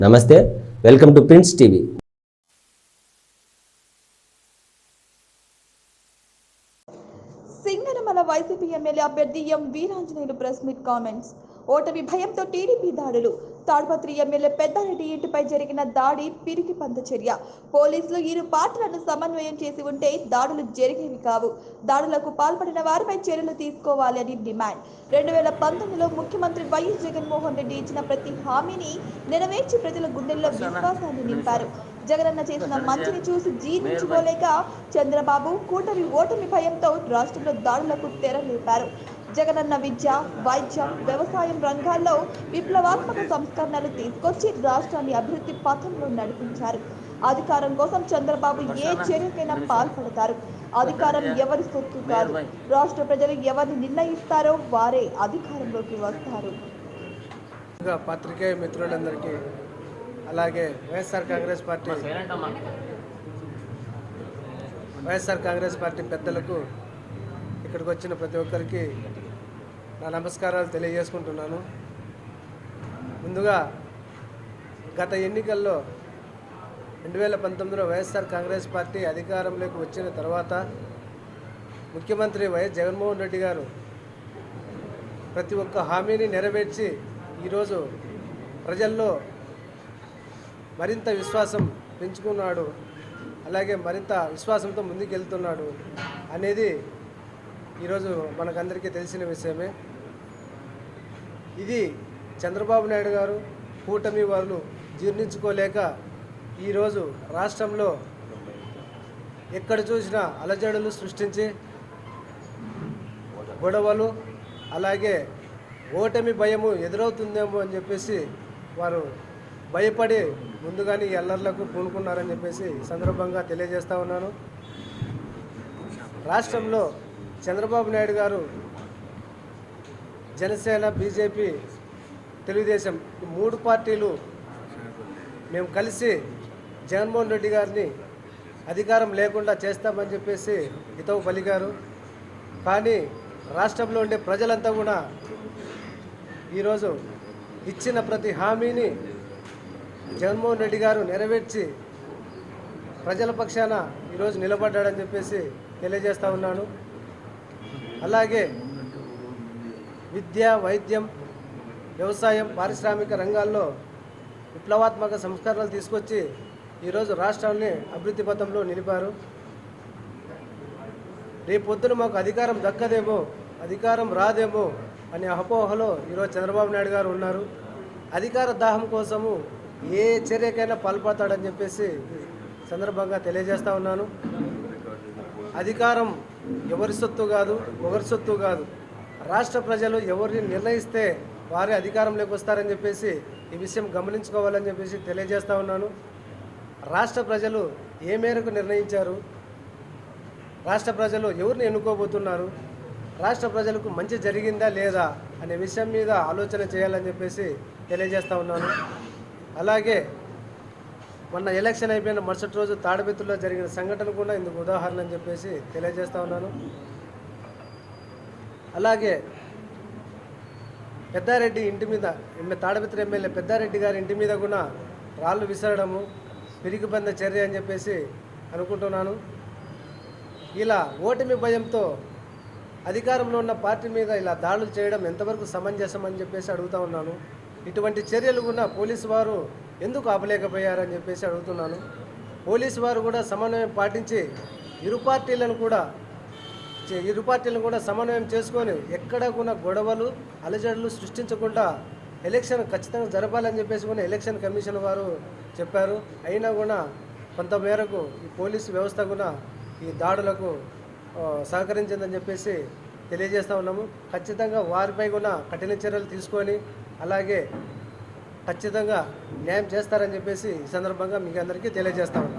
నమస్తే welcome to Prince TV. Singanamala YCP MLA అభ్యర్థి M Veeranjaneyulu press meet comments. ఓటమి భయంతో టీడీపీ దాడులు. తాడ్పత్రి ఎమ్మెల్యే పెద్దారెడ్డి ఇంటిపై జరిగిన దాడి పిరికి పంత చర్య. పోలీసులు ఇరు పార్టీలను సమన్వయం చేసి ఉంటే దాడులు జరిగేవి కావు. దాడులకు పాల్పడిన వారిపై చర్యలు తీసుకోవాలి అని డిమాండ్. రెండు వేల పంతొమ్మిదిలో ముఖ్యమంత్రి వైఎస్ జగన్మోహన్ రెడ్డి ఇచ్చిన ప్రతి హామీని నెరవేర్చి ప్రజల గుండెల్లో విశ్వాసాన్ని నింపారు. జగనన్న చేసిన మంచిని చూసి జీర్ణించుకోలేక చంద్రబాబు కూటమి ఓటమి భయంతో రాష్ట్రంలో దాడులకు తెరలేపారు. జగనన్న విద్య వైద్యం వ్యవసాయం రంగాల్లో విప్లవాత్మక సంస్కరణలు తీసుకొచ్చి రాష్ట్రాన్ని అభివృద్ధి పథంలో నడిపించారు. అధికారం కోసం చంద్రబాబు ఏ చర్యకైనా పాల్పడతారు. అధికారం ఎవరి సొత్తు కాదు. రాష్ట్ర ప్రజలు ఎవరిని నిర్ణయిస్తారో వారే అధికారంలోకి వస్తారు. ముందుగా పత్రికేయ మిత్రులందరికీ అలాగే YSR Congress party YSR Congress party పెద్దలకు ఇక్కడికి వచ్చిన ప్రతి ఒక్కరికి నా నమస్కారాలు తెలియజేసుకుంటున్నాను. ముందుగా గత ఎన్నికల్లో రెండు వేల పంతొమ్మిదిలో వైఎస్ఆర్ కాంగ్రెస్ పార్టీ అధికారంలోకి వచ్చిన తర్వాత ముఖ్యమంత్రి వైఎస్ జగన్మోహన్ రెడ్డి గారు ప్రతి ఒక్క హామీని నెరవేర్చి ఈరోజు ప్రజల్లో మరింత విశ్వాసం పెంచుకున్నాడు. అలాగే మరింత విశ్వాసంతో ముందుకెళ్తున్నాడు అనేది ఈరోజు మనకందరికీ తెలిసిన విషయమే. ఇది చంద్రబాబు నాయుడు గారు కూటమి వాళ్ళు జీర్ణించుకోలేక ఈరోజు రాష్ట్రంలో ఎక్కడ చూసినా అలజడులు సృష్టించి గొడవలు అలాగే ఓటమి భయము ఎదురవుతుందేమో అని చెప్పేసి వారు భయపడి ముందుగానే ఎల్లర్లకు పూనుకున్నారని చెప్పేసి సందర్భంగా తెలియజేస్తా ఉన్నాను. రాష్ట్రంలో చంద్రబాబు నాయుడు గారు జనసేన బీజేపీ తెలుగుదేశం మూడు పార్టీలు మేము కలిసి జగన్మోహన్ రెడ్డి గారిని అధికారం లేకుండా చేస్తామని చెప్పేసి హితవు పలికారు. కానీ రాష్ట్రంలో ఉండే ప్రజలంతా కూడా ఈరోజు ఇచ్చిన ప్రతి హామీని జగన్మోహన్ రెడ్డి గారు నెరవేర్చి ప్రజల పక్షాన ఈరోజు నిలబడ్డాడని చెప్పేసి తెలియజేస్తా ఉన్నాను. అలాగే విద్య వైద్యం వ్యవసాయం పారిశ్రామిక రంగాల్లో విప్లవాత్మక సంస్కరణలు తీసుకొచ్చి ఈరోజు రాష్ట్రాన్ని అభివృద్ధి పథంలో నిలిపారు. రేపొద్దున మాకు అధికారం దక్కదేమో అధికారం రాదేమో అనే అపోహలో ఈరోజు చంద్రబాబు నాయుడు గారు ఉన్నారు. అధికార దాహం కోసము ఏ చర్యకైనా పాల్పడతాడని చెప్పేసి సందర్భంగా తెలియజేస్తా ఉన్నాను. అధికారం ఎవరి సొత్తు కాదు ఒకరి సొత్తు కాదు. రాష్ట్ర ప్రజలు ఎవరిని నిర్ణయిస్తే వారే అధికారంలోకి వస్తారని చెప్పేసి ఈ విషయం గమనించుకోవాలని చెప్పేసి తెలియజేస్తా ఉన్నాను. రాష్ట్ర ప్రజలు ఏ మేరకు నిర్ణయించారు? రాష్ట్ర ప్రజలు ఎవరిని ఎన్నుకోబోతున్నారు? రాష్ట్ర ప్రజలకు మంచి జరిగిందా లేదా అనే విషయం మీద ఆలోచన చేయాలని చెప్పేసి తెలియజేస్తా ఉన్నాను. అలాగే మొన్న ఎలక్షన్ అయిపోయిన మరుసటి రోజు తాడబెత్తుల్లో జరిగిన సంఘటన కూడా ఇందుకు ఉదాహరణ అని చెప్పేసి తెలియజేస్తూ ఉన్నాను. అలాగే పెద్దారెడ్డి ఇంటి మీద ఎమ్మె- తాడబెత్తుల ఎమ్మెల్యే పెద్దారెడ్డి గారి ఇంటి మీద కూడా రాళ్ళు విసరడము పిరిగిబంద చర్య అని చెప్పేసి అనుకుంటున్నాను. ఇలా ఓటమి భయంతో అధికారంలో ఉన్న పార్టీ మీద ఇలా దాడులు చేయడం ఎంతవరకు సమంజసం అని చెప్పేసి అడుగుతా ఉన్నాను. ఇటువంటి చర్యలు కూడా పోలీసు వారు ఎందుకు ఆపలేకపోయారని చెప్పేసి అడుగుతున్నాను. పోలీసు వారు కూడా సమన్వయం పాటించి ఇరు పార్టీలను కూడా చే- ఇరు పార్టీలను కూడా సమన్వయం చేసుకొని ఎక్కడ కూడా గొడవలు అలజడులు సృష్టించకుండా ఎలక్షన్ ఖచ్చితంగా జరపాలని చెప్పేసి కూడా ఎలక్షన్ కమిషన్ వారు చెప్పారు. అయినా కూడా కొంతమేరకు ఈ పోలీసు వ్యవస్థ కూడా ఈ దాడులకు సహకరించిందని చెప్పేసి తెలియజేస్తా ఉన్నాము. ఖచ్చితంగా వారిపై కూడా కఠిన చర్యలు తీసుకొని అలాగే ఖచ్చితంగా న్యాయం చేస్తారని చెప్పేసి ఈ సందర్భంగా మీకు అందరికీ తెలియజేస్తా ఉన్నాం.